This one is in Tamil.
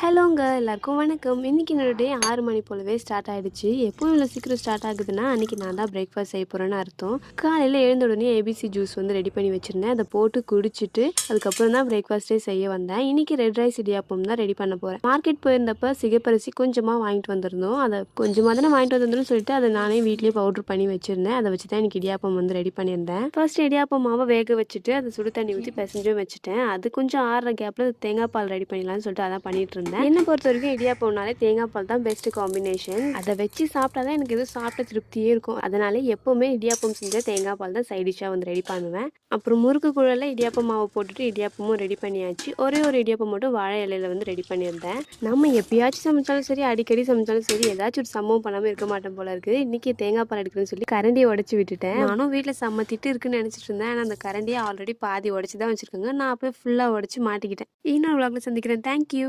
ஹலோங்க எல்லாருக்கும் வணக்கம். இன்னைக்கு என்னோட டே ஆறு மணி போலவே ஸ்டார்ட் ஆகிடுச்சு எப்போ இவ்வளோ சீக்கிரம் ஸ்டார்ட் ஆகுதுன்னா அன்றைக்கி நான் தான் பிரேக்ஃபாஸ்ட் செய்ய போகிறேன்னு அர்த்தம். காலையில் எழுந்த உடனே ஏபிசி ஜூஸ் வந்து ரெடி பண்ணி வச்சிருந்தேன். அதை போட்டு குடிச்சிட்டு அதுக்கப்புறம் தான் பிரேக்ஃபாஸ்ட்டே செய்ய வந்தேன். இன்னைக்கு ரெட் ரைஸ் இடியாப்பம் தான் ரெடி பண்ண போகிறேன் மார்க்கெட் போயிருந்தப்ப சிகப்பரிசி கொஞ்சமாக வாங்கிட்டு வந்திருந்தோம். அதை கொஞ்சமாக தானே வாங்கிட்டு வந்திருந்தோம்னு சொல்லிட்டு அதை நானே வீட்லேயே பவுடர் பண்ணி வச்சுருந்தேன். அதை வச்சு தான் எனக்கு இடியாப்பம் வந்து ரெடி பண்ணியிருந்தேன். ஃபர்ஸ்ட் இடியாப்பம் மாவை வேக வச்சுட்டு அதை சுடு தண்ணி ஊற்றி பிசைஞ்சும் வச்சுட்டேன். அது கொஞ்சம் ஆறுற கேப்பில் தேங்காய் பால் ரெடி பண்ணிடலாம்னு சொல்லிட்டு அதான் பண்ணிட்டு இருந்தேன் என்னை பொறுத்த வரைக்கும் இடியாப்பம்னாலே தேங்காய் பால் தான் பெஸ்ட் காம்பினேஷன் அதை வச்சு சாப்பிட்டா தான் எனக்கு எதுவும் சாப்பிட்ட திருப்தியே இருக்கும். அதனால எப்பவுமே இடியாப்பம் செஞ்சால் தேங்காய் பால் தான் சைடிஷாக வந்து ரெடி பண்ணுவேன். அப்புறம் முறுக்கு குழல இடியாப்பம் மாவு போட்டுட்டு இடியாப்பமும் ரெடி பண்ணியாச்சு. ஒரே ஒரு இடியாப்பம் மட்டும் வாழை இலையில வந்து ரெடி பண்ணியிருந்தேன். நம்ம எப்பயாச்சும் சமைச்சாலும் சரி அடிக்கடி சமைச்சாலும் சரி ஏதாச்சும் ஒரு சம்பவம் பண்ணாமல் இருக்க மாட்டோம் போல இருக்குது. இன்னைக்கு தேங்காய் பால் எடுக்கணும்னு சொல்லி கரண்டியை உடச்சி விட்டுட்டேன். நானும் வீட்டில் செம்ம திட்டு இருக்குன்னு நினச்சிட்டு இருந்தேன். ஆனால் அந்த கரண்டியை ஆல்ரெடி பாதி உடச்சி தான் வச்சிருக்காங்க. நான் அப்படியே ஃபுல்லாக உடச்சி மாட்டிக்கிட்டேன். இன்னொரு vlogல சந்திக்கிறேன். தேங்க்யூ